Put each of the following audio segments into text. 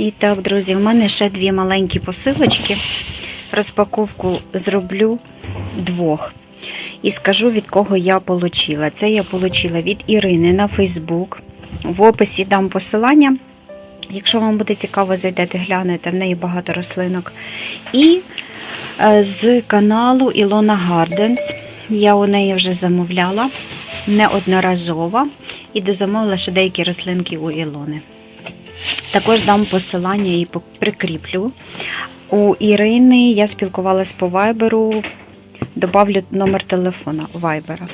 І так, друзі, в мене ще дві маленькі посилочки. Розпаковку зроблю двох. І скажу, від кого я отримала. Це я отримала від Ірини на Фейсбук. В описі дам посилання. Якщо вам буде цікаво, зайдете, глянете, в неї багато рослинок. І е, з каналу Ілона Гарденс. Я у неї вже замовляла неодноразово і дозамовила ще деякі рослинки у Ілони. Також дам посилання і прикріплю. У Ірини я спілкувалась по вайберу. Добавлю номер телефона вайбера.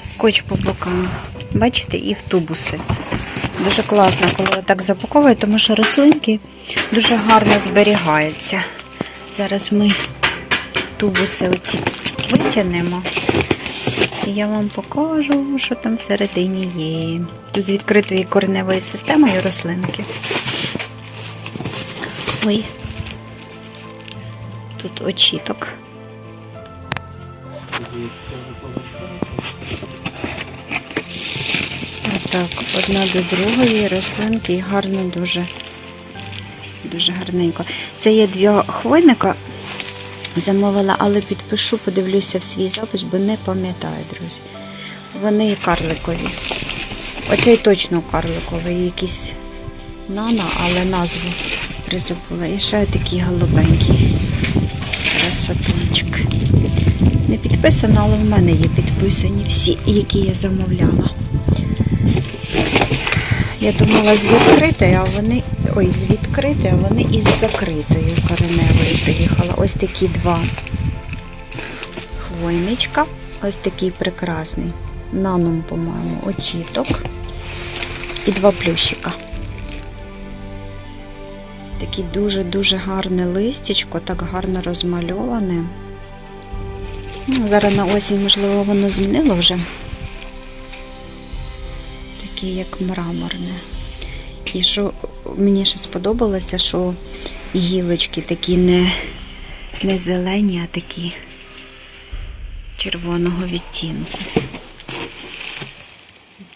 Скотч по бокам. Бачите, і в тубуси. Дуже класно, коли так запаковую, тому що рослинки дуже гарно зберігаються. Зараз ми тубуси оці витягнемо. І я вам покажу, що там всередині є. Тут з відкритою кореневою системою рослинки. Ой. Тут очіток. Отак, одна до другої рослинки і гарно дуже, дуже гарненько. Це є дві хвойника замовила, але підпишу, подивлюся в свій запис, бо не пам'ятаю, друзі. Вони карликові. Оцей точно карликовий, якийсь нано, але назву призабула. І ще такий голубенький. Красотунчик. Не підписано, але в мене є підписані всі, які я замовляла. Я думала з відкритої, а вони. Ой, з відкритої, а вони із закритою кореневою приїхала. Ось такі два хвойничка. Ось такий прекрасний. Наном, по-моєму, очіток. І два плющика. Таке дуже-дуже гарне листячко, так гарно розмальоване. Ну, зараз на осінь, можливо, воно змінило вже. Таке, як мраморне. І що мені ще сподобалося, що гілочки такі не, не зелені, а такі червоного відтінку.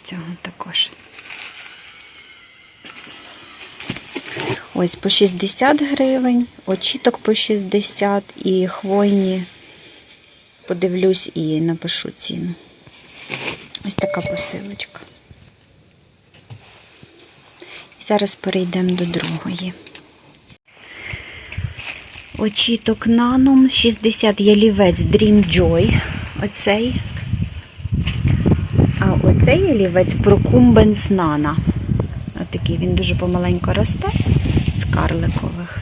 Цього також. Ось по 60 гривень, очіток по 60 і хвойні. Подивлюсь і напишу ціну. Ось така посилочка. І зараз перейдемо до другої. Очіток наном 60 ялівець Dream Joy. Оцей. А оцей ялівець Procumbens Nana. Отакий він дуже помаленько росте з карликових.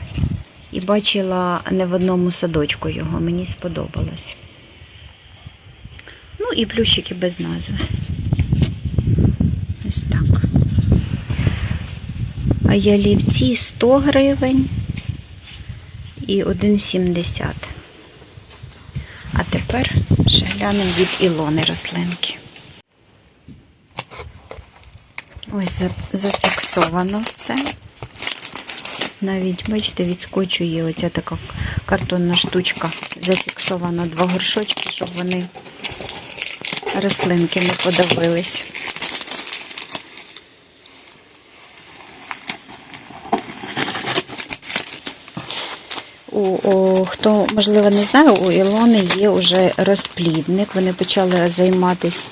І бачила не в одному садочку його, мені сподобалось. Ну і плющики без назви. Ось так. А ялівці 100 гривень і 1,70. А тепер ще глянемо від Ілони рослинки. Ось зафіксовано все. Навіть, бачите, відскочує оця така картонна штучка. Зафіксовано два горшочки, щоб вони рослинки не подавились. У, о, хто, можливо, не знає, у Ілони є вже розплідник. Вони почали займатися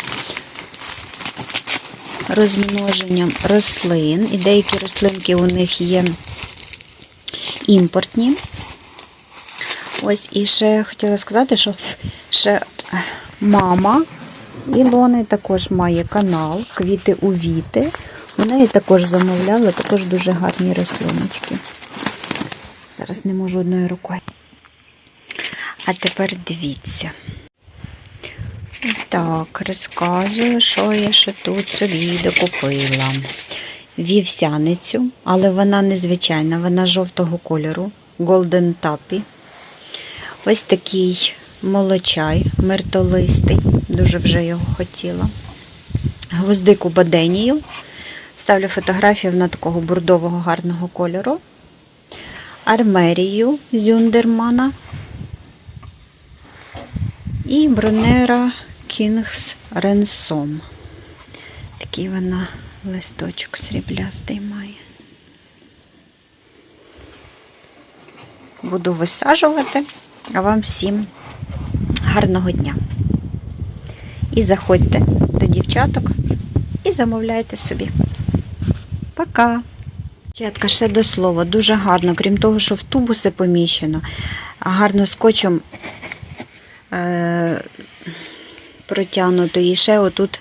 розмноженням рослин. І деякі рослинки у них є імпортні. Ось, і ще хотіла сказати, що ще е, мама Ілони також має канал Квіти у Віти. У неї також замовляла, також дуже гарні рослиночки. Зараз не можу одною рукою. А тепер дивіться. Так, розказую, що я ще тут собі докупила. Вівсяницю, але вона незвичайна, вона жовтого кольору, Golden Tappy. Ось такий молочай, миртолистий, дуже вже його хотіла. Гвоздику баденію. Ставлю фотографію вона такого бурдового гарного кольору. Армерію Зюндермана і Бронера Кінгс Ренсом. Такий вона Листочок сріблястий має. Буду висаджувати, а вам всім гарного дня. І заходьте до дівчаток і замовляйте собі. Пока! Дівчатка, ще до слова, дуже гарно, крім того, що в тубуси поміщено, гарно скотчем е- протягнуто. І ще отут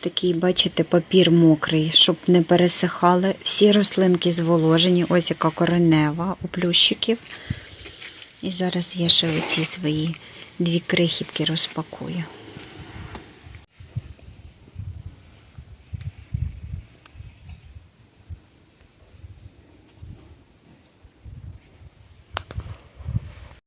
такий, бачите, папір мокрий, щоб не пересихали. Всі рослинки зволожені, ось яка коренева у плющиків. І зараз я ще оці свої дві крихітки розпакую.